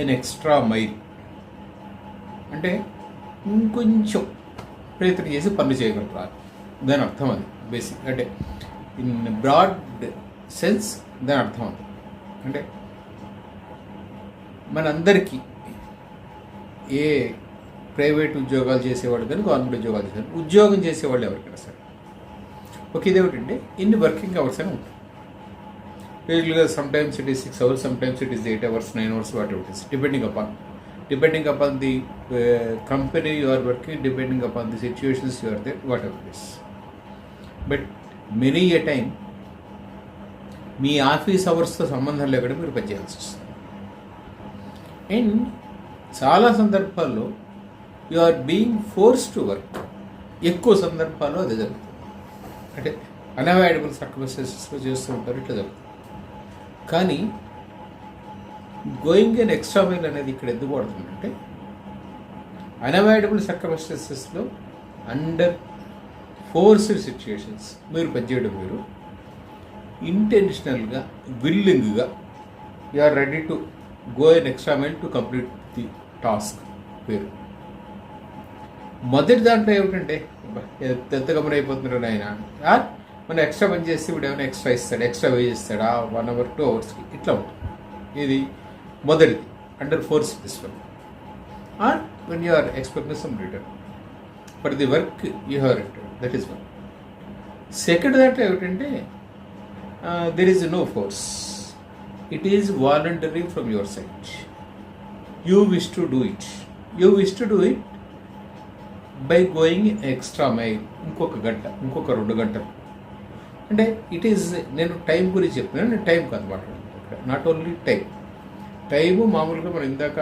ఎన్ extra mile అంటే ఇంకొంచెం ప్రయత్నం చేసి పనులు చేయగలుగుతారు. దాని అర్థం అది బేసిక్ అంటే ఇన్ బ్రాడ్ సెన్స్ దాని అర్థం అది. అంటే మనందరికీ ఏ ప్రైవేట్ ఉద్యోగాలు చేసేవాళ్ళు కానీ గవర్నమెంట్ ఉద్యోగాలు చేసేవాళ్ళు ఉద్యోగం చేసేవాళ్ళు ఎవరికైనా సరే. ఓకే ఇదేమిటంటే ఇన్ని వర్కింగ్ అవర్స్ అని ఉంటుంది. యూజువల్గా sometimes it is six hours sometimes it is eight hours nine hours what it is depending upon depending upon the company you are working depending upon the situations you are there whatever is but many a time me office అవర్స్తో సంబంధం లేకుండా మీరు పనిచేయాల్సి వస్తుంది. And చాలా సందర్భాల్లో you are being force to work ఎక్కువ సందర్భాల్లో అదే జరుగుతుంది. అంటే అన్అవాయిడబుల్ సర్కమ్స్టెన్సెస్లో చేస్తూ ఉంటారు ఇట్లా జరుగుతుంది. కానీ గోయింగ్ అండ్ ఎక్స్ట్రా మైల్ అనేది ఇక్కడ ఎందుకు పడుతుందంటే అనవాయిడబుల్ సర్కమస్టెన్సెస్లో అండర్ ఫోర్స్డ్ సిచ్యుయేషన్స్ మీరు పనిచేయడం మీరు ఇంటెన్షనల్గా విల్లింగ్గా you are ready to go an extra mile to complete the task మీరు మొదటి దాంట్లో ఏమిటంటే ఎంత ఎంత గమనైపోతున్నాడు ఆయన మనం ఎక్స్ట్రా పని చేస్తే ఇప్పుడు ఏమైనా ఎక్స్ట్రా ఇస్తాడు ఎక్స్ట్రా వే ఇస్తాడా? వన్ అవర్ టూ అవర్స్కి ఇట్లా ఉంటుంది. ఇది మొదటిది under force this one or when you are expecting some return for the work you have return that is one second దాంట్లో ఏమిటంటే there is no force it is voluntary from your side you wish to do it you wish to do it by going extra mile ఇంకొక గంట ఇంకొక రెండు గంటలు. అంటే it is నేను time గురించి చెప్తున్నాను నేను టైం కాదు మాట్లాడుతున్నాను. నాట్ ఓన్లీ టైం టైము మామూలుగా మనం ఇందాక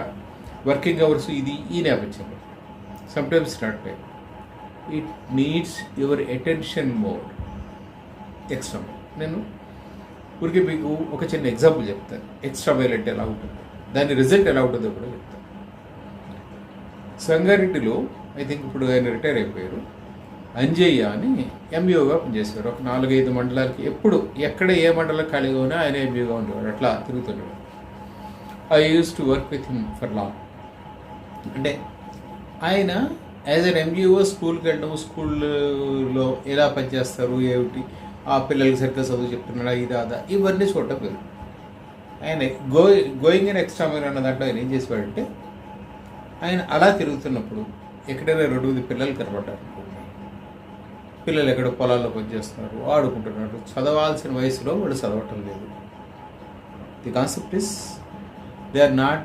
వర్కింగ్ అవర్స్ ఇది ఈ నేపథ్యంలో sometimes not time it needs your attention mode extra నేను ఊరికి మీకు ఒక చిన్న ఎగ్జాంపుల్ చెప్తాను. ఎక్స్ట్రా వైలెంట్ ఎలా ఉంటుంది? దాని రిజల్ట్ ఎలా ఉంటుందో కూడా చెప్తాను. సంగారెడ్డిలో ఐ థింక్ ఇప్పుడు ఆయన రిటైర్ అయిపోయారు. అంజయ్య అని ఎంబీఓగా పనిచేసేవారు. ఒక నాలుగైదు మండలాలకి ఎప్పుడు ఎక్కడ ఏ మండలం ఖాళీగా ఉన్నా ఆయన ఎంబీఓగా ఉండేవాడు అట్లా తిరుగుతుండేవాడు I use to work with him for long అంటే ఆయన యాజ్ అన్ ఎంబీఓ స్కూల్కి వెళ్ళడం స్కూల్లో ఎలా పనిచేస్తారు ఏమిటి ఆ పిల్లలకి సరిగ్గా చదువు చెప్తున్నాడా ఇది అదా ఇవన్నీ చూడటం పేరు ఆయన గో గోయింగ్ ఇన్ ఎక్స్ట్రా మీరు అన్న దాంట్లో ఆయన ఏం చేసేవాడంటే ఆయన అలా తిరుగుతున్నప్పుడు ఎక్కడైనా రెండు మంది పిల్లలు కనబడ్డారు పిల్లలు ఎక్కడ పొలాల్లో పనిచేస్తున్నారు ఆడుకుంటున్నారు. చదవాల్సిన వయసులో వాళ్ళు చదవటం లేదు. The concept is they are not